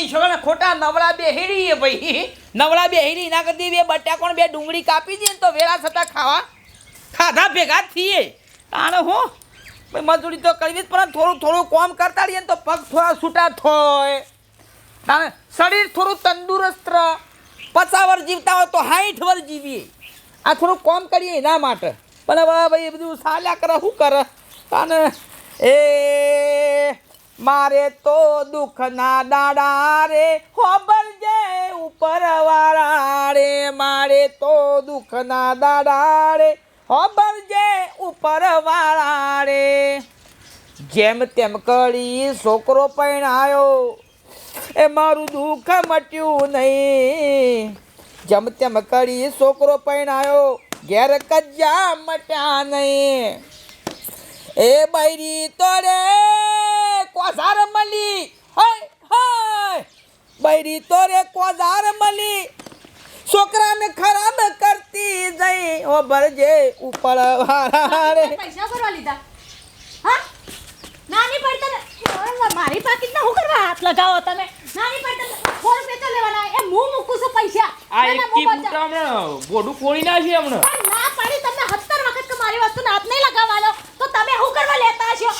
માની છોકરા ખોટા નવળા બે હેડી ભાઈ. નવળા બે હેડી ના કરતી બે બટાકોણ બે ડુંગળી કાપી દે તો વેળા થતા ખાવા. ખાધા ભેગા થઈએ. તાણ હું, ભાઈ મજૂરી તો કરવી જ પણ થોડું થોડું કોમ કરતા રહીએ તો પગ થોડા છૂટા થોય. તાણે શરીર થોડું તંદુરસ્ત પચાસ વર્ષ જીવતા હોય તો સાઠ વર્ષ જીવીએ. આ થોડું કોમ કરીએ એના માટે. પણ હવે ભાઈ એ બધું સાલ્યા કરે, શું કરે? અને એ મારે તો દુઃખના દાડા રે હોબર જે ઉપર વાળા રે, મારે તો દુઃખના દાડા રે હોબર જે ઉપર વાળા રે. જેમ તેમ કરી છોકરો આવ્યો એ મારું દુઃખ મટ્યું નહીં. જેમ તેમ કરી છોકરો આવ્યો ઘેર કજ્જા મટ્યા નહીં. એ બૈરી તો રે કોઝાર મળી હાય હાય. બૈરી તો રે કોઝાર મળી છોકરાને ખરાબ કરતી જઈ ઓ ભરજે ઉપર વાળા રે પૈસા ભરવા લીધા? હા? નાની પડતા મારી મારી ના શું કરવા હાથ લગાવો તમે? નાની પડતા સો પે તો લેવાના એ હું મૂકું છું પૈસા? આ એક હું બૂટા હમણાં બોડું ફોડી નાખી હમણાં. ના પાડી તમને સત્તર વખત કે મારી વસ્તુને હાથ નહીં લગાવવાનો. તો તમે શું કરવા લેતા હશો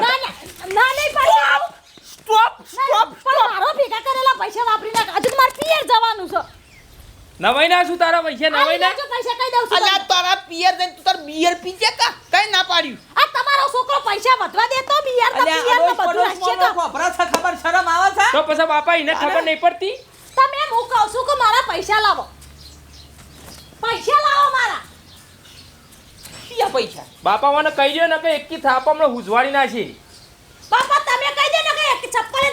ના ના ના નહીં પાડી. સ્ટોપ! સ્ટોપ! મારો ભેગા કરેલા પૈસા વાપરી નાખ હજુ મારે પિયર જવાનું છે. નવાઈ ના શું તારા પૈસા નવાઈ ના પૈસા કઈ દઉં છું અલ્યા તારા પિયર જઈને તું તાર બિયર પીજે કા? કઈ ના પાડ્યું? આ તમારો છોકરો પૈસા વધવા દે તો બિયર તો પિયર તો બધું હશે તો. ખબર છે ખબર શરમ આવે છે? તો પછી બાપા એને ખબર નહીં પડતી? તમે હું કહું છું કે મારા પૈસા લાવો. પૈસા પૈસા. બાપા મને કહી દે ને કે એકી થાપ હમણાં હુજવાડી નાખી. બાપા તમે કહી દે ને કે એક ચપ્પલ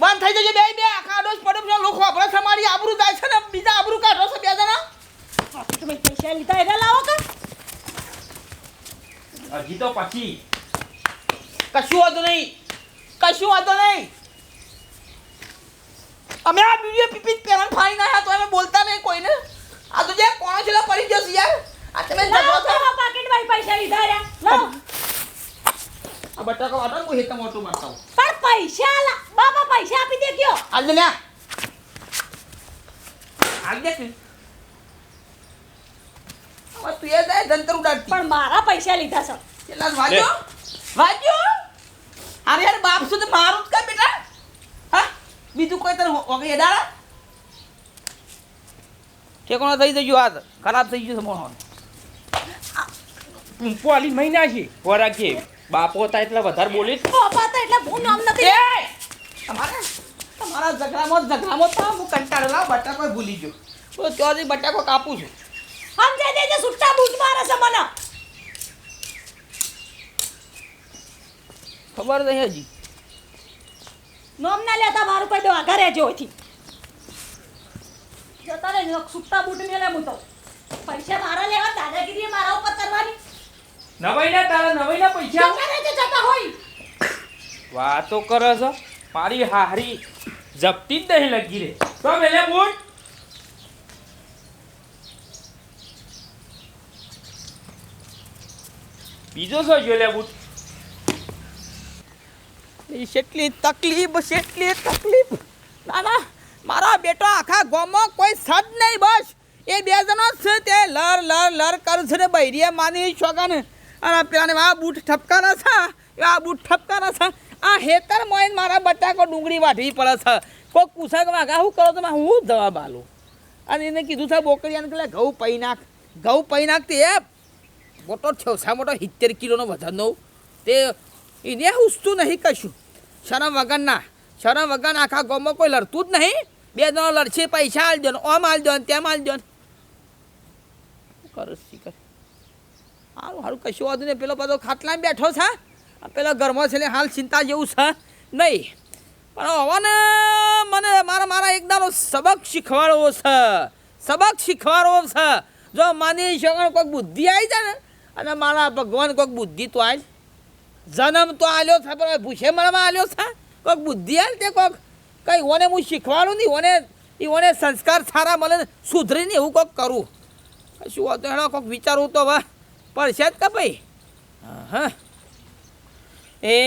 બંધ થઈ જજો બે બે આખા અડોશ પડોશ લોકો. આપણે તમારી આબરૂ જાય છે ને બીજા આબરૂ કાઢો છો બે જણા. તમે પૈસા લીધા એને લાવો કે હજી તો પછી. કશું વાંધો નહીં. કશું વાંધો નહીં. અમે આ બીજી પીપી પેરણ ફાડી નાખ્યા તો અમે બોલતા નહીં કોઈને. આ તો જે કોણ છે પડી જશે યાર. આ તમે તો પાકીટમાં પૈસા લીધા રહ્યા. લાવો. આ બટાકા વાટો હું હેતા મોટું મારતા હું પણ પૈસા લા બાપા પૈસા આપી દે કયો. આજ લે આજ દે કે. હવે તું એ દે જંતર ઉડાડતી. પણ મારા પૈસા લીધા છે. કેટલા વાજો વાજો અરે યાર બાપ સુધી મારું જ કા બેટા. હા? બીજું કોઈ તને ઓગે કે ઠેકોણો થઈ જજો આ ખરાબ થઈ ગયું છે મોહન ટૂંપો આલી મહિના છે. વરાકે બાપો હતા એટલે વધારે બોલી બાપા તો એટલે ભૂ નામ નથી. એ! તમારે તમારા ઝઘડામાં જ ઝઘડામાં તો હું કંટાળેલા બટાકો ભૂલી ગયો. તો ત્યાંથી બટાકો કાપું છું. સમજાય દેજે સુટ્ટા બૂટ મારે છે મને. ખબર નહીં હજી. નોમ ના લેતા મારું કોઈ દો ઘરે જો અહીંથી જતા રહે સુટ્ટા બૂટ મેલે હું તો. પૈસા મારા લેવા દાદાગીરી મારા ઉપર કરવાની. નવાઈ ના તારા નવાઈના પૈસા? જતા હોય? વાતો કરે છે. મારી હારી જપતી જ નહીં લગી રે. તો મેલે બોટ બીજો શું જો લે બૂટ? એ તકલીફ કેટલી તકલીફ. ના ના મારા બેટો આખા ગામમાં કોઈ સદ નહીં બસ. એ બે જણો જ છે તે લર લર લર કરું છે ને બૈરીએ માની છોકરાને અને પેલાને આ બૂટ ઠપકાના છે. આ બૂટ ઠપકાના છે. આ હેતર મોઈન મારા બટાકો ડુંગળી વાઢવી પડે છે. કોઈ કુસક વાગા શું કરો તમે હું જવાબ આલું અને એને કીધું છે, બોકડીયાને કે ઘઉં પૈ નાખ. ઘઉં પૈ નાખ તે મોટો છોસા મોટો સિત્તેર કિલોનો વજનનો તે એને હુસતું નહીં કશું. શરમ વગરના શરમ વગર આખા ગામમાં કોઈ લડતું જ નહીં. બે જણો લડશે, પૈસા આલ દો ઓમ આલ દો તેમ આલ કરે સારું સારું કશું વાંધો નહીં. પેલો બધો ખાટલામાં બેઠો છે પેલો ઘરમાં છે હાલ ચિંતા જેવું છે નહીં. પણ હવાને મને મારા મારા એક સબક શીખવાડવો છે. સબક શીખવાડવો છે. જો માની શકો કોઈક બુદ્ધિ આવી જાય ને, અને મારા ભગવાન કોઈક બુદ્ધિ તો આવી જન્મ તો આલ્યો છે, પણ ભૂસે મળવા આલ્યો છે કોઈક બુદ્ધિ આવે તે કોઈક? કંઈ ઓને હું શીખવાડું નહીં, ઓને એ ઓને સંસ્કાર સારા મળે સુધરીને એવું કોઈક કરું. શું હતું એનો કોઈક વિચારવું તો હવે. પડશે જ કે ભાઈ હા એ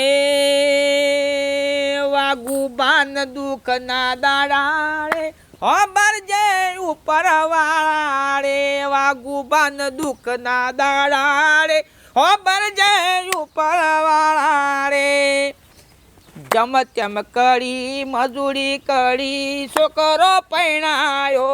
વાગુ બાન દુઃખ ના દાડાળે અમર જે ઉપર વાળાડે વાગુ બાન દુઃખ ના દાડાળે અમર જે ઉપર વાળાડે જમ તેમ કરી મજૂરી કરી છોકરો પૈણાયો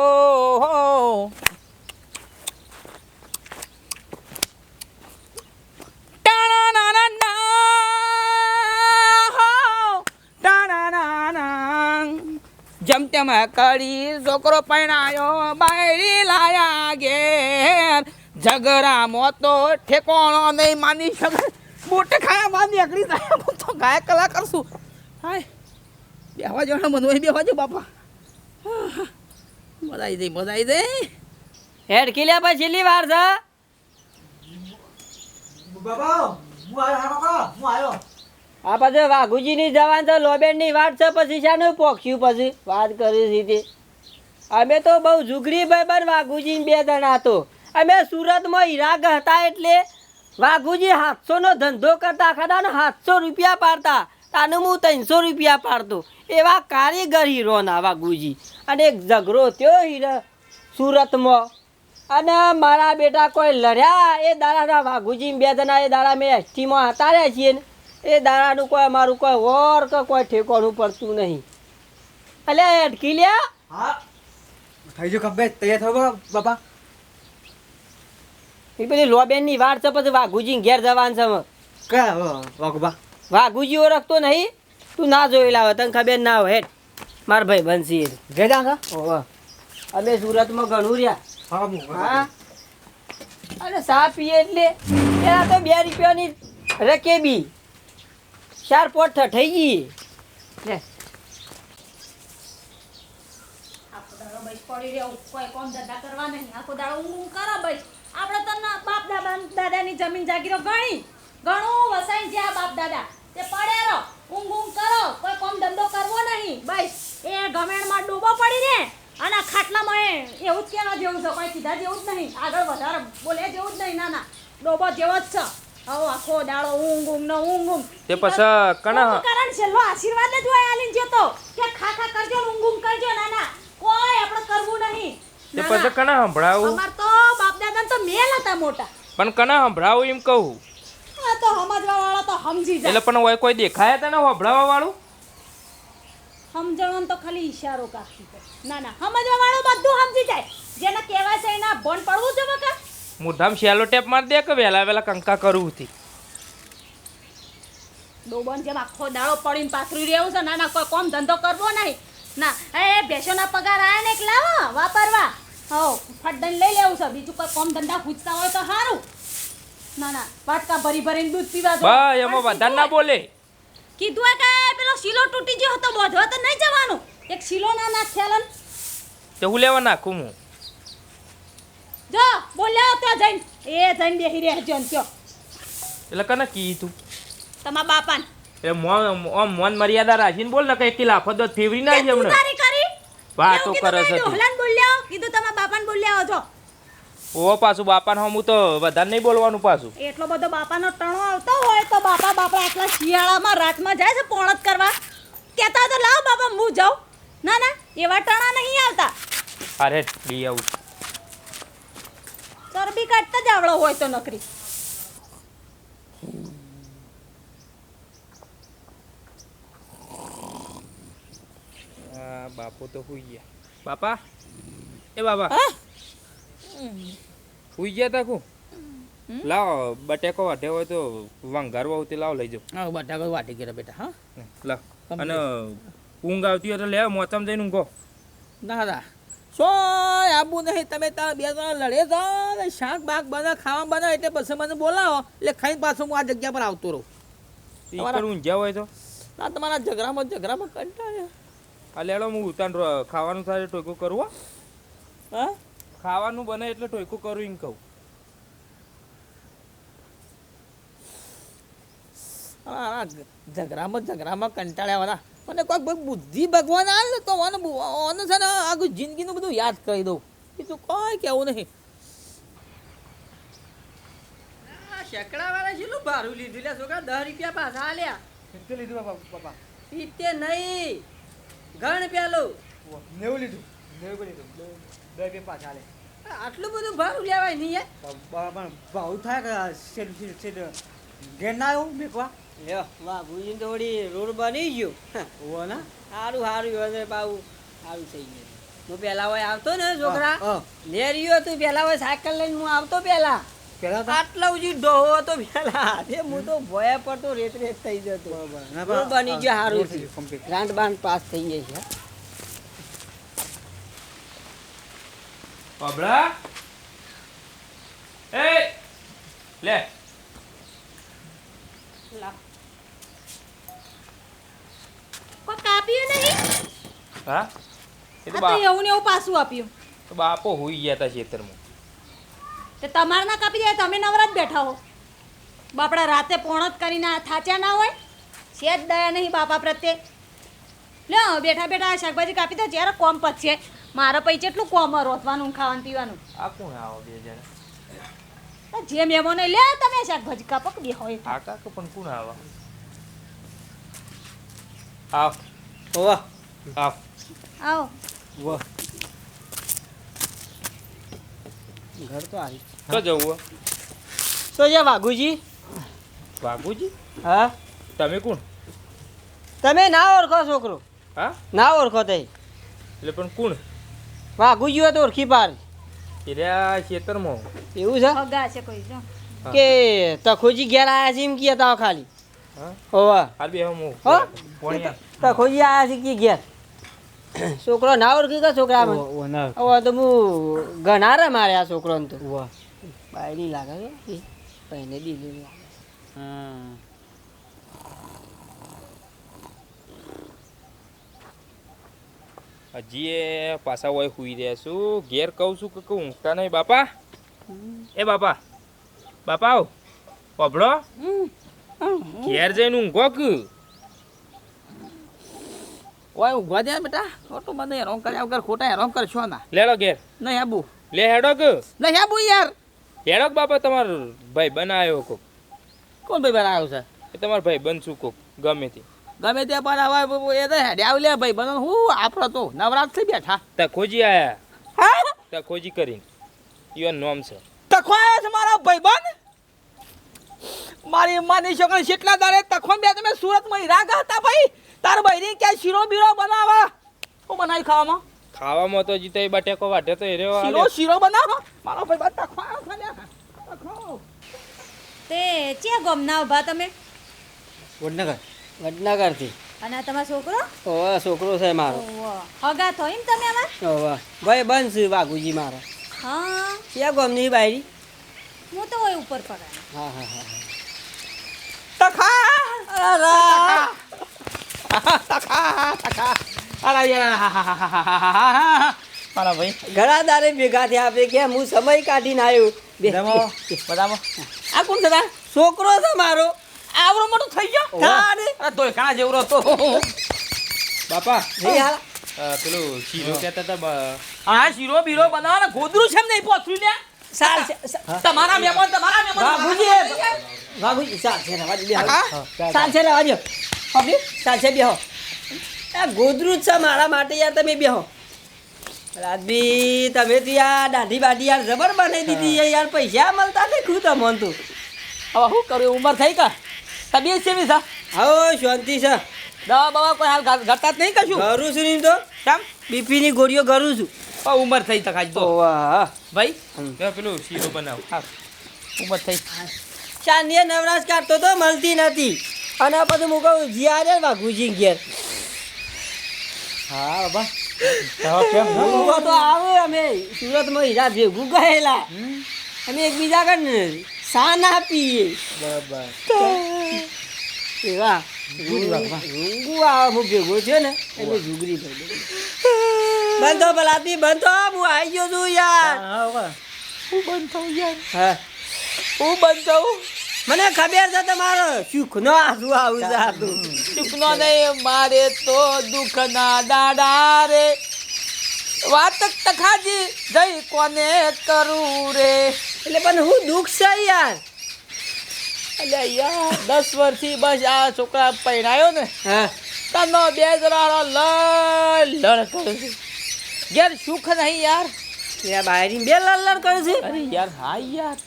જમ તેમ કરી છોકરો પૈણાયો બાયરી લાયા ઘેર. ઝઘરા તો ઠેકોણો નહીં માની શકે. બૂટ ખાયા બાદ નીકળી જાય. હું તો ગાયક કલા કરશું હાય. બેહવા જણા મનુ બેહવા જો બાપા. હા, મજા આવી જઈ મજા આવી જઈ. હેડ ખીલ્યા પછી છેલ્લી વાર છે. આ પછી વાઘુજીની જવાન તો લોબેનની વાત છે, પછી શાનું પોખ્યું પછી? વાત કરી હતી અમે તો બહુ ભાઈ બન વાઘુજી બે જણા તો. અમે સુરતમાં હીરાગ હતા એટલે વાઘુજી સાતસોનો ધંધો કરતા ખરા ને સાતસો રૂપિયા પાડતા. તાનું હું ત્રણસો રૂપિયા પાડતો. એવા કારીગર હીરોના વાઘુજી. અને એક ઝઘડો થયો હીરો સુરતમાં. અને મારા બેટા કોઈ લડ્યા, એ દાડાના વાઘુજી બે જણા, એ દાડા મેં એસટીમાં હતા રહ્યા છીએ ને. એ દાડાનું કોઈ અમારું કોઈ વોર કે કોઈ ઠેકોણું પડતું નહીં. અલે અટકી લ્યા. હા. થઈ ગયું કમ્પ્લેટ તૈયાર થયો બાપા. એ પેલી લોબેનની વાર છે પછી વાઘુજી ઘેર જવાનું છે. કયા? વાઘુબા વાઘુજી ઓળખતો નહીં. તું ના જોઈ લાવે તને ખબર ના હોય. હેઠ માર ભાઈ બનશી. ઘેર જા ઓહો અમે સુરતમાં ઘણું રહ્યા. હા અરે સા પીએ એટલે. એના તો બે રૂપિયાની રકેબી. ચાર પોટ થઈ ગઈ. લે. આખો દાડો બસ પડી રહ્યો કોઈ કોમ ધંધા કરવા નહીં. આખો દાડો ઊંઘ ઊંઘ કરો બસ. આપણે તો ના બાપ દાદા દાદાની જમીન જાગીરો ગણી. ઘણું વસાઈ જ્યાં બાપ દાદા. તે પડે રહો. ઊંઘ ઊંઘ કરો. કોઈ કોમ ધંધો કરવો નહીં. બસ. એ ગમેણમાં ડૂબો પડી રે અને ખાટલામાં એ એવું જ કહેવા જેવું છે. કોઈ સીધા જેવું જ નહીં. આગળ વધારે બોલે જેવું જ નહીં. ના ના. ડોબો જેવો જ છે. હવે આખો દાડો ઊંઘ ઊંઘ નો ઊંઘ ઊંઘ. તે પછી કણા કારણ છેલ્લો આશીર્વાદ જ હોય આલીને જતો કે ખા ખા કરજો ઊંઘ ઊંઘ કરજો ના ના કોઈ આપણે કરવું નહીં. તે પછી. કણા સંભળાવું? અમાર તો બાપ દાદા તો મેલ હતા મોટા. પણ કણા સંભળાવું એમ કહું. આ તો સમજવા વાળો તો સમજી જાય. એટલે પણ હોય કોઈ દેખાય તને સંભળાવવા વાળું સમજવાનું તો ખાલી ઈશારો કાઢી ના ના સમજવા વાળું બધું સમજી જાય. જેને કહેવાય છે એના ભણ પડવું છે કા મુદ્દામ શેલો ટેપ માર દે કે વેલા વેલા કંકા કરવું હતી ડોબન જેમ આખો દાડો પડીને પાથરી રહેવું છે ના ના કોઈ કોમ ધંધો કરવો નહીં. ના એ ભેંસોના પગાર આયા ને એક લાવો વાપરવા. હો ફટદન લઈ લેવું છે. બીજું કોઈ કોમ ધંધા પૂછતા હોય તો સારું ના ના વાટકા ભરી ભરીને દૂધ પીવા દો. બા એમાં વધારે ના બોલે. કીધું હે કે પેલો શીલો તૂટી ગયો હતો બોધવા તો નહીં જવાનું. એક શીલો ના નાખ્યા ખેલન તે હું લેવા નાખું હું? જો બોલ્યા તો જઈને. એ જઈને બેહી રહેજો ને ત્યો એટલે કને કીધું? તમારા બાપાને. એ મોન ઓમ મોન મર્યાદા રાખીને બોલ ને કઈ કિલા ફદો ફેવરી ના છે તું તારી કરી. વાતો કરે છે. ડોહલાને બોલ્યા કીધું તમારા બાપાને બોલ્યા છો ઓ પાછું બાપાને હું તો વધારે નહીં બોલવાનું પાછું. એટલો બધો બાપાનો ટણો આવતો હોય તો બાપા બાપા આટલા શિયાળામાં રાતમાં જાય છે પોણત કરવા. કહેતા તો લાવ બાપા હું જાઉં. ના ના એવા ટણા નહીં આવતા. અરે લઈ આવું. ચરબી કાઢતા જ આવડો હોય તો નકરી. આ બાપો તો હુઈ ગયા બાપા એ બાપા હા હુઈ ગયા તા કુ લાવ બટેકો વાટે હોય તો વંગારવા હોય તે લાવ લઈ જાઓ હા બટાકો વાટી ગયા બેટા હા લાવ અને ઊંઘ આવતી હોય તો લે મોતમ જઈને ઊંઘો ના ના સો આબુ નહીં તમે તાર બે ત્રણ લડે તો ને શાક બાક બને ખાવા બને એટલે પછી મને બોલાવો એટલે ખાઈને પાછું હું આ જગ્યા પર આવતો રહું કર ઊંઘ્યા હોય તો ના તમારા ઝઘડામાં ઝઘડામાં કંટાળ્યા આ લેડો હું ઉતાન ખાવાનું સાથે ટોયકું કરું હા. ખાવાનું બને એટલે ટોયકું કરું એમ કહું. ઝઘડામાં ઝઘડામાં કંટાળ્યા વાળા મને કોઈક ભાઈ બુદ્ધિ ભગવાન આવે તો ઓને ઓને છે ને આખું જિંદગીનું બધું યાદ કરી દઉં. બીજું કોઈ કેવું નહીં. શેકડા વાળા કેટલું ભારું લીધું લે છોકરા દસ રૂપિયા પાછા આલ્યા. કેટલું લીધું બાપા બાપા? નહીં. ગણ પેલું નેવું લીધું. નેવું લીધું. બે- બે બે પાછા હાલે. આટલું બધું ભાવ લેવાય નહીં યાર પણ ભાવ થાય કે ઘેર ના આવું મેકવા? લ્યો વાઘુજી તો વળી રોડ બની ગયો. ઓ ના? સારું સારું હવે બાવું સારું થઈ ગયું. હું પેલા હોય આવતો ને છોકરા. હા, રહ્યો તું પહેલા હોય સાયકલ લઈને હું આવતો પેલા. પેલા આટલા ઉજી ડોહો હતો પેલા તે હું તો ભોયા પડતો રેત રેત થઈ જતો. બરાબર. બની ગયો હા, સારું રોડ થઈ ગયો, complete. ગ્રાન્ટ બાંધ પાસ થઈ જાય છે. પબડા એ લે. લાવ. કોઈ કાપ્યું નહીં? હા? એ તો બા એવું ને એવું પાછું આપ્યું. તો બાપો હોઈ ગયા તા ખેતરમાં. તે તમારે ના કાપી જાય તમે નવરા જ બેઠા હો. બાપડા રાતે પોણત કરીને આ થાચ્યા ના હોય છે જ દયા નહીં બાપા પ્રત્યે. લ્યો બેઠા બેઠા શાકભાજી કાપી દો જ્યારે કોમ પતશે. મારા પૈસે એટલું કોમ રોતવાનું ખાવાનું પીવાનું? આ કોણ આવો બે જણા? જે મહેમાનો લે તમે શાકભાજી કાપો કે બે હોય? આ કાકો પણ કોણ આવા? આવ. ઓવા આવ. આવ. વાહ ઘર તો આવી તો જવું તો જે વાઘુજી. વાઘુજી? હા. તમે કોણ? તમે ના ઓળખો છોકરો. હા? ના ઓળખો તે. એટલે પણ કોણ? વાઘુજી હોય તો ઓળખી પાર એ ખેતરમાં. એવું છે? હગા છે કોઈ જો. કે તખોજી ઘેર આયા છે એમ કે ખાલી. હા? હોવા. હાલ હું. તખોજી આયા છે કે ઘેર. છોકરો ના ઓળખી કે છોકરા હવે તો હું ઘણા રે મારે આ છોકરોને તો. વાહ બાયડી લાગે છે એ પહેને દીધેલી લાગે હા. હજી એ પાછા હોય હુઈ રહ્યા છું. ઘેર કહું છું કે ઊંઘતા નહીં. બાપા. એ બાપા. બાપા આવ. પભળો. ઘેર જઈને ઊંઘો કે? ઓય ઊંઘવા દે બેટા. ખોટું મને હેરાન કર્યા વગર ખોટા હેરાન કરશો ના. લેડો ઘેર. નહીં આબુ. લે હેડો કે? નહીં આબુ યાર. હેડો કે બાપા તમારો ભાઈ બનાવ્યો કોક? કોણ ભાઈ બનાવ્યો છે? એ તમારો ભાઈ બનશું કોક? ગમે તે. ગમે તે પણ હવે એ તો હેડે આવી લે ભાઈ બનો હું આપણો તો નવરાત થઈ બેઠા. તખોજી આયા? હા? તખોજી કરીને. યો નોમ છે. તખો આયા છે મારા બન? મારી માની છોકરી કેટલા દાડે તખો બે તમે સુરતમાં હીરા હતા ભાઈ? તાર બૈરી ક્યાં શીરો બીરો બનાવા? હું બનાવી ખાવામાં? ખાવામાં તો જીતે બટેકો વાઢે તો એ રહ્યો શીરો શીરો બનાવો. મારો ભાઈ બટા આવ્યો છે તે ચે ગમના ઊભા તમે? વડનગર. વડનગરથી. અને આ તમારો છોકરો? ઓવા છોકરો છે મારો. હગા થો એમ તમે અમાર? ઓવા ભાઈ બનશે વાઘુજી મારો. હા. ક્યાં ગમની બાયરી? હું તો હોય ઉપર પર. હા હા હા તખા અરા. તખા તખા અરે યાર હા હા હા હા હા હા હા મારા ભાઈ. ઘણા દારે ભેગા થયા આપણે કે હું સમય કાઢીને આવ્યો. બરાબર આ કોણ છે છોકરો છે મારો. આવરો મોટો થઈ ગયો. અરે તોય કાણા જેવરો તો. બાપા નહીં હાલ. પેલું શીરો કહેતા હતા હા શીરો બીરો બનાવો ને. ગોદરું છે નહીં પહોંચ્યું ને. સાલ છે તમારા મહેમાન તમારા મહેમાન. બાબુજી બાબુજી સાલ છે રવા દે. હા? સાલ છે રવા દો. બાપડી સાલ છે બેહો આ ગોદરું જ છે મારા માટે યાર તમે બેહો. રાજબી તમે તો યાર દાઢી બાઢી યાર જબર બનાવી દીધી યાર પૈસા મળતા નહીં ખુદ અમન તું. હવે શું કરું ઉંમર થઈ કા તબિયત છે? સા હવે શાંતિ છે. દવા બવા કોઈ હાલ ઘટતા જ નહીં કશું? ઘરું છું નહીં તો. કેમ બીપીની ગોળીઓ ઘરું છું. ઉંમર થઈ તકાજ તો. વાહ ભાઈ? પેલું શીરો બનાવ. ઉંમર થઈ. ચાંદીએ નવરાશ કાઢતો તો મળતી નથી. અને આ બધું હું કહું જીયા રે વાઘુજી ઘેર. હા બાબા. તો કેમ? ઊભો તો આવે અમે સુરતમાં હીરા ભેગું ગયેલા. અમે એકબીજા કન સાન આપીએ. બરાબર. એવા. રૂંગુ આવે ભેગો છે ને એટલે જુગરી ભાઈ બંધો બલાતી બંધો હું આવી ગયો છું યાર. હા હું બંધ થઉં યાર. હા. હું બંધ થઉં. મને ખબર છે તમારો સુખ નો આંસુ આવું છે આતું નો નહીં મારે તો દુઃખના દાડા રે. વાત તખાજી જઈ કોને કરું રે? એટલે પણ હું દુઃખ છે યાર. એટલે યાર દસ વર્ષથી બસ આ છોકરા પહેરાયો ને હા. તનો બે જણાનો લડ લડ કરે છે. યાર સુખ નહીં યાર. ત્યાં બાયરી બે લડ લડ કરે છે. અરે યાર હા યાર.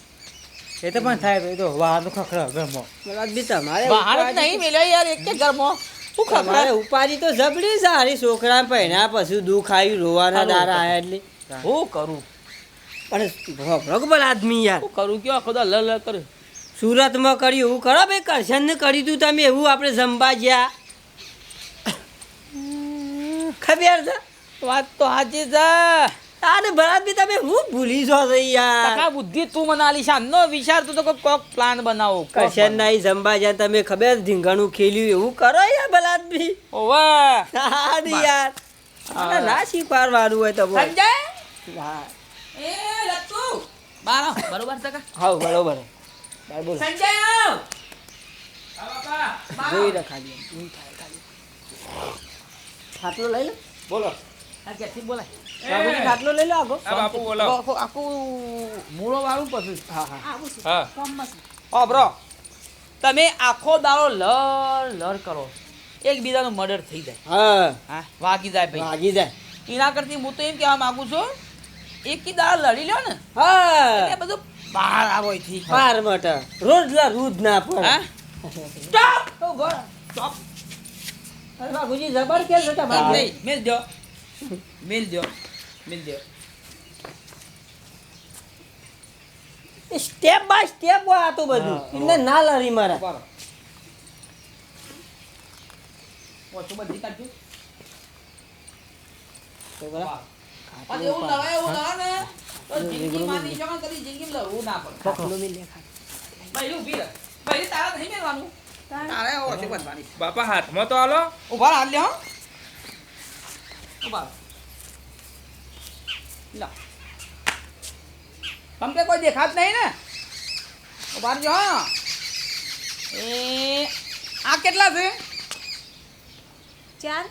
એ તો પણ થાય એ તો વાહનો ખખડો ગરમો બી તમારે બહાર જ નહીં મેલ્યો યાર એક કે ગરમો શું ખબર ઉપાડી તો જબડી સારી છોકરા પહેર્યા પછી દુઃખ આવ્યું રોવાના દારા આયા એટલે. હું કરું? પણ ભગવાન આદમી યાર. શું કરું? કયો ખુદા લ લ કરે? સુરતમાં કર્યું એવું કરો ભાઈ કરશન કરી કર્યું તું તમે એવું આપણે જંબા જ્યાં ખબર છે? વાત તો સાચી છે. અરે ભરત બી તમે હું ભૂલી જો છો યાર. ટકા બુદ્ધિ તું મને આલી શાનનો વિચાર તું તો કોક કોક પ્લાન બનાવો. કોક નહીં જંબા જ્યાં તમે ખબર ધીંગાણું ખેલ્યું એવું કરો યાર બલાદ બી ઓવે હા યાર. અરે ના શીખવાડવાનું હોય તો. સંજય? એ લત્તુ બાર. બરોબર છે કા હા બરોબર. બાર બોલો. સંજય આવ. આ બાપા. જોઈ આવ. રે ખાલી થાય ખાલી. ખાટલો લઈ લે. બોલો. આ ક્યાંથી બોલાય. બાબુજી ખાટલો લઈ લો આગો. બાપુ બોલો આખું મૂળો વાળું પછી. હા હા. આવું છું હા. ઓ બ્રો. તમે આખો દાડો લર લર કરો. એકબીજાનું મર્ડર થઈ જાય. હા. હા વાગી જાય ભાઈ. વાગી જાય. એના કરતી હું તો એમ કહેવા માંગુ છું એકી દાડા લડી લ્યો ને હા. બધું બહાર આવો થી પાર માટે. રોજ લા રૂદ ના પડે. હા? સ્ટોપ! ઓ સ્ટોપ! અરે બાબુજી જબર કેલ નહીં મેલ દો. મેલ દો. મેલ દો સ્ટેપ બાય સ્ટેપ હોય આ તો બધું. એમને ના લારી મારા. ઓછું બધી કાઢજો. તો બરાબર. એવું લવાય એવું લવાય ને. તો જિંદગી માની જગન કરી જિંદગી લડવું ના પડે. ખાટલો બી લે ખાટલો. ભાઈ ઊભી રહે. ભાઈ તારા નહીં મેળવાનું? તારે. ઓછી બનવાની. બાપા હાથમાં તો હાલો ઊભા હાલ લે હો. ઊભા લા. તમને કોઈ દેખાત નહીં ને? ઉભાર જો એ આ કેટલા છે? ચાર.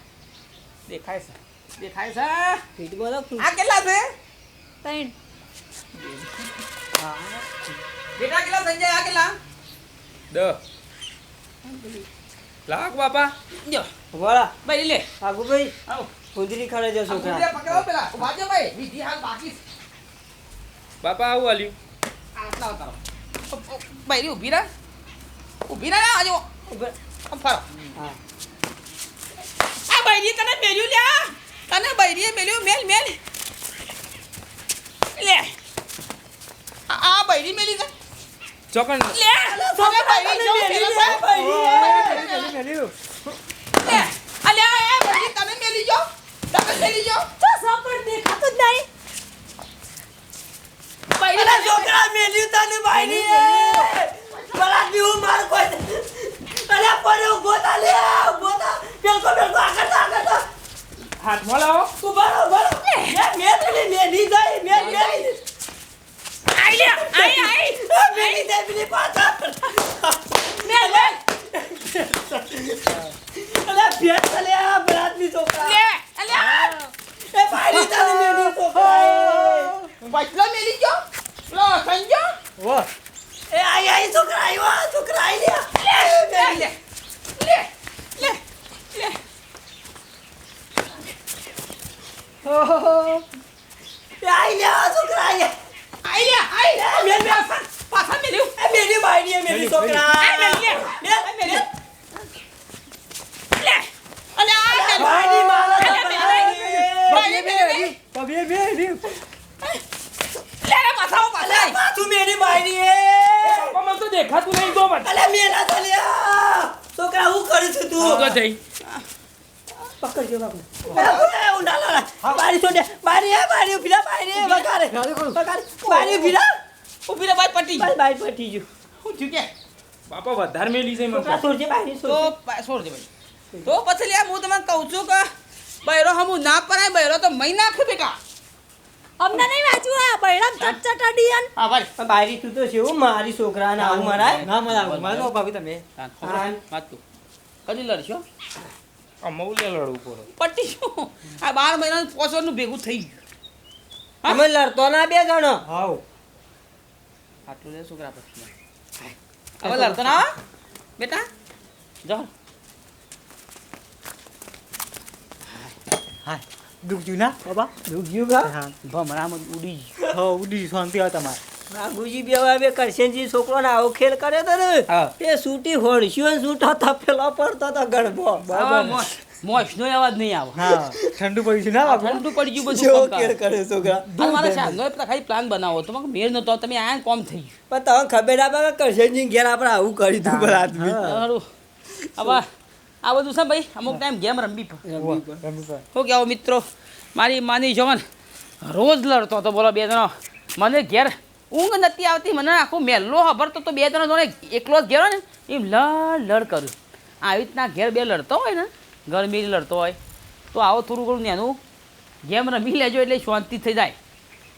દેખાય છે. દેખાય છે? ફીટ બોલો આ કેટલા છે? ત્રણ. બેટા કેટલા સંજય આ કેટલા? દ લાખ બાપા. જો વાળા ભાઈ લે. આગુભાઈ આવો. કુંદરી ખરે જો છોકરા ગુંડિયા પકડો પેલા. વાજો ભાઈ વિધિ હાલ બાકી બાપા આવું હાલ્યું. આટલા ઉતારો. ભાઈ ઊભી રહે ઊભી રહે આજો. ઊભા. આમ ફરો હા. આ ભાઈ તને મેલ્યું લ્યા. તને બૈરીએ મેલ્યું. મેલ મેલ. લે. આ આ બૈરી મેલી છે. ચોકન બૈરી બૈરી બૈરી છોકરા મેલ્યું તને એ બળા બીવું માર કોઈ અલા પડ્યો ગોતા લે ગોતા. પેલકો પેલકો આગળ આગળ તો હાથમાં લાવો ઊભા રહો ઊભા રહો. મે મે પેલી મેલી જાય મે આઈ લે આઈ આઈ. મેલી જાય પેલી પાછળ મે લે અલા ભેટ લે આ બળાદની છોકરા લે લે એ બાયરી તને મેલી છોકરા બચલો મેલી જો લો સંજો વાહ એ આઈ આઈ છોકરા આવ્યો છોકરા આઈ લે. લે લે લે લે લે. એ આઈ લે છોકરા આઈ આઈ લે આઈ લે મેલ પાછા મેલ્યું. એ મેલી બાયરી એ મેલી છોકરા. આઈ મેલ લે લે મેલ લે. અલે આ મેલ બાયરી મારા લે, લે, લે, બાયરી લે, લે, લે. લે રે પાછા. પાછા પાછું મેરી બાયરી એ. બાપા મને તો દેખાતું નહીં તો મને. અલે મેલા તો લે છોકરા હું કરું છું તું? તો જઈ. પકડજો બાપુ. એ ઉંડા લા બારી છોડે. બારી એ બારી ઊભી બારી એ વગારે વગારે બારી ઊભી હું ઊભી બાય ભાઈ પટી બાય બાય પટી જો હું ઠીક છે બાપા વધારે મેલી છે મને છોકરા બાય તો દે ભાઈ તો પછી લે હું તમને કહું છું કે બૈરો હમું ના પરાય બૈરો તો મઈ નાખે બેકા અમને નહીં વાંચ્યું આ બૈરામ ચટચટ અડીયન હા ભાઈ. પણ બારી તું તો છે હું મારી છોકરા ના આવું મરાય. ના મને આવું મારો ભાભી તમે. હા. વાત તું. કદી લડશો? અમૌલે મૌલે લડવું પડે. પટી શું આ બાર મહિનાનું પોસવાનું ભેગું થઈ ગયું. અમે લડતો ના બે જણો. હાઉ. આટલું લે છોકરા પછી. હવે લડતો ના બેટા. જો હા ના? બાબા દુખ્યું કા? ભમરામાં ઉડી ગયું. હા ઉડી શાંતિ આવે તમારે. વાઘુજી બે હવે છોકરો ને આવો ખેલ કરે તો ને. એ સૂટી હોડશ્યો સૂટા તા પેલો પડતો તો ગણબો મોશનો અવાજ નહીં આવે. હા ઠંડુ પડ્યું છે ના ઠંડુ પડી ગયું બધું ખેલ કરે છોકરા. અને મારા શાંગોએ ખાલી પ્લાન બનાવો. તો મને મેળ નતો તમે આ કોમ થઈ પણ તમને ખબર ના પડે કરશનજી ઘેર આપણે આવું કરી તું પર આદમી સારું. હવે આ બધું છે ભાઈ? અમુક ટાઈમ ગેમ રમવી પડે. શું કહેવો મિત્રો? મારી માની જવાન રોજ લડતો હતો બોલો બે જણો. મને ઘેર ઊંઘ નથી આવતી મને આખો મેલ્લો હભરતો તો બે જણો જોડે એકલો જ ઘેરો ને એમ લડ લડ કર્યું. આવી રીતના ઘેર બે લડતો હોય ને ગરમી લડતો હોય, તો આવો થોડું ઘણું એનું ગેમ રમી લેજો એટલે શાંતિ થઈ જાય.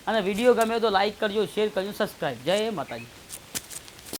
અને વીડિયો ગમે તો લાઈક કરજો શેર કરજો સબસ્ક્રાઈબ જય માતાજી.